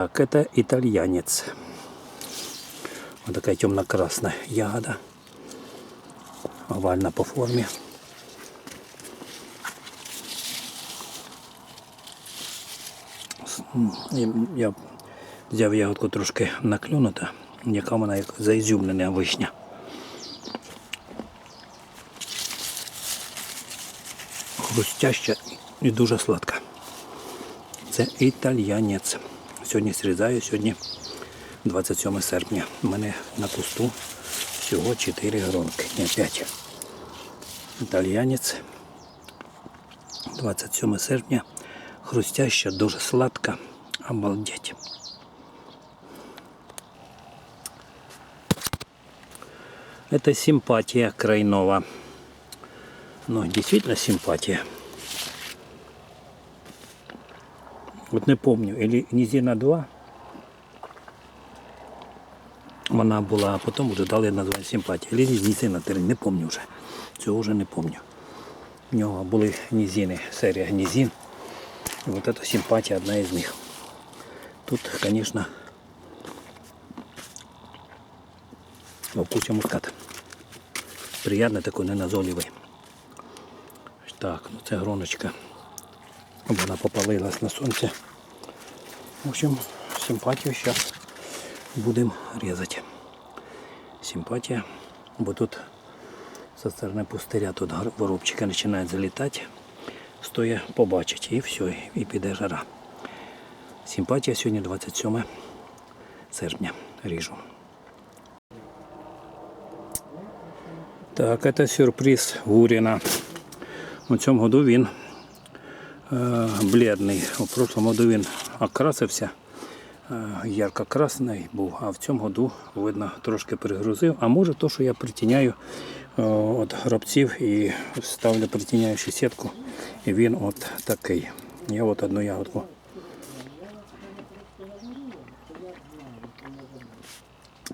Так, это итальянец. Вот такая темно-красная ягода. Овальна по і Я взяв ягодку трошки наклюнута, яка вона як заізюмлена вишня. Хрустяща і дуже сладка. Це італьянець. Сьогодні срізаю, сьогодні 27 серпня. У мене на кусту всього 4 гронки, не 5. Італьянець. 27 серпня. Хрустяща, дуже сладка. Обалдеть. Это симпатия крайнова. Ну, действительно симпатия. Вот не помню, или Низина 2. Вона була, а потім вже дали на названня симпатія. Или Нізина 3, не помню вже. Цього вже не помню. У нього були нізини, серія нізин. І от ця симпатія одна із них. Тут, звісно, вкусі мускат. Приятний такий, неназолівий. Так, ну це гроночка. Вона попалилась на сонце. В общем, симпатію зараз будемо різати. Симпатія, бо тут со сторони пустиря тут воробчики починають залітати, стоя побачить і все, і піде жара. Симпатія сьогодні 27 серпня. Ріжу. Так, це сюрприз Гуріна. У цьому году він бледний. У прошлому году він окрасився. е, Ярко-красний був, а в цьому году, видно, трошки перегрузив. А може то, що я притіняю е, от гробців і ставлю притіняючу сітку, і він от такий. Я от одну ягодку.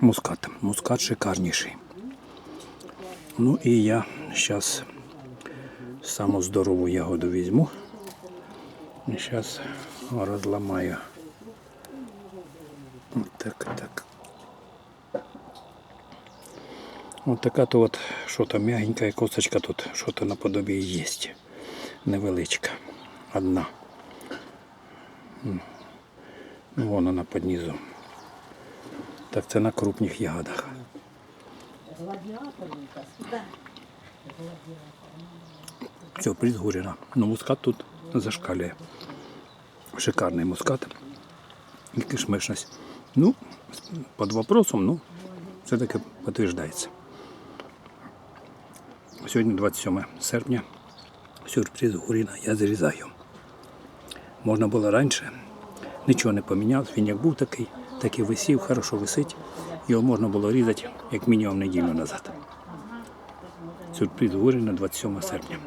Мускат. Мускат шикарніший. Ну і я зараз саму здорову ягоду візьму. І зараз розламаю. От так, так. От така то от, що то м'ягенька косточка тут, що то наподобі є. Невеличка. Одна. Ну, вон вона під низом. Так це на крупних ягодах. Все, призгорено. Но мускат тут зашкалює. Шикарний мускат. І кишмишність. Ну, під вопросом, ну, все-таки підтверджується. Сьогодні 27 серпня. Сюрприз Гуріна я зрізаю. Можна було раніше. Нічого не помінялось. Він як був такий, так і висів, хорошо висить. Його можна було різати як мінімум неділю назад. Сюрприз Гуріна 27 серпня.